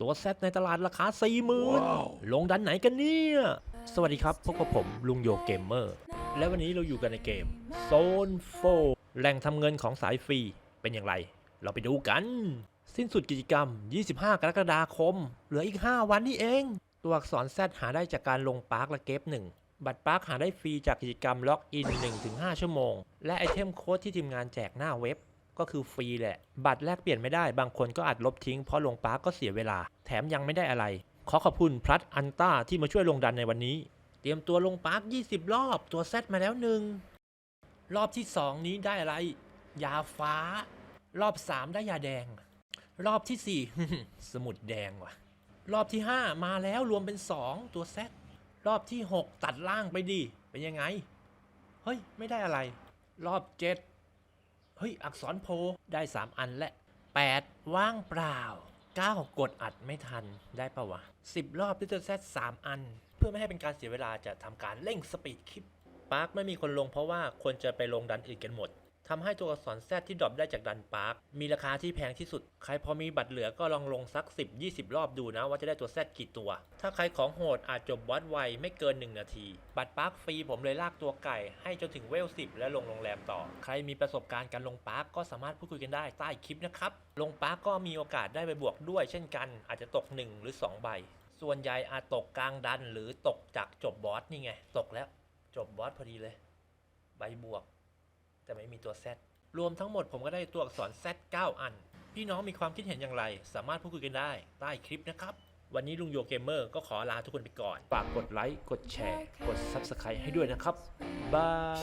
ตัวแซดในตลาดราคา4ี่หมื่นลงดันไหนกันเนี่ย สวัสดีครับ พบกับผมลุงโยเกมเมอร์ และวันนี้เราอยู่กันในเกมโซนโฟแหล่งทำเงินของสายฟรี เป็นอย่างไร เราไปดูกัน สิ้นสุดกิจกรรม 25 กรกฎาคม เหลืออีก 5 วันนี่เอง ตัวอักษรแซดหาได้จากการลงปาร์คและเก็บหนึ่งบัตรปาร์คหาได้ฟรีจากกิจกรรมล็อกอิน 1-5 ชั่วโมง และไอเทมโค้ดที่ทีมงานแจกหน้าเว็บ ก็คือฟรีแหละ บัตรแลกเปลี่ยนไม่ได้ บางคนก็อาจลบทิ้งเพราะลงปาร์กก็เสียเวลา แถมยังไม่ได้อะไร ขอขอบคุณพลัดอันต้าที่มาช่วยลงดันในวันนี้ เตรียมตัวลงปาร์ก20 รอบตัวเซตมาแล้วหนึ่งรอบที่ 2 นี้ได้อะไร ยาฟ้า รอบ 3 ได้ยาแดง รอบที่ 4 สมุดแดงว่ะ รอบที่ 5 มาแล้วรวมเป็น 2 ตัวเซตรอบที่ 6 ตัดล่างไปดิเป็นยังไง เฮ้ย ไม่ได้อะไร รอบ 7 เฮ้ย อักษรโพได้ 3 อันและ 8 ว่างเปล่า 9 กดอัดไม่ทันได้ปะวะ 10 รอบดิจิตอลเซต3อัน เพื่อไม่ให้เป็นการเสียเวลาจะทำการเร่งสปีดคลิปปาร์คไม่มีคนลงเพราะว่าคนจะไปลงดันอื่นกันหมด ทำให้ตัวอักษรแซดที่ดรอปได้จากดันปาร์คมีราคาที่แพงที่สุด ใครพอมีบัตรเหลือก็ลองลงสัก 10-20 รอบดูนะว่าจะได้ตัวแซดกี่ตัว ถ้าใครของโหดอาจจบบอสไวไม่เกิน 1 นาที บัตรปาร์คฟรีผมเลยลากตัวไก่ ให้จนถึงเวล 10 แล้วลงโรงแรมต่อ ใครมีประสบการณ์การลงปาร์คก็สามารถพูดคุยกันได้ใต้คลิปนะครับ ลงปาร์คก็มีโอกาสได้ไปบวกด้วย เช่นกัน อาจจะตก 1 หรือ 2 ใบ ส่วนใหญ่อาจตกกลางดันหรือตกจากจบบอสนี่ไง ตกแล้วจบบอสพอดีเลย ใบบวก แต่ไม่มีตัว Z รวมทั้งหมดผมก็ได้ตัวอักษร Z 9 อัน พี่น้องมีความคิดเห็นอย่างไร สามารถพูดคุยกันได้ใต้คลิปนะครับ วันนี้ลุงโยเกมเมอร์ก็ขอลาทุกคนไปก่อน ฝากกดไลค์ กดแชร์ กด Subscribe ให้ด้วยนะครับ บาย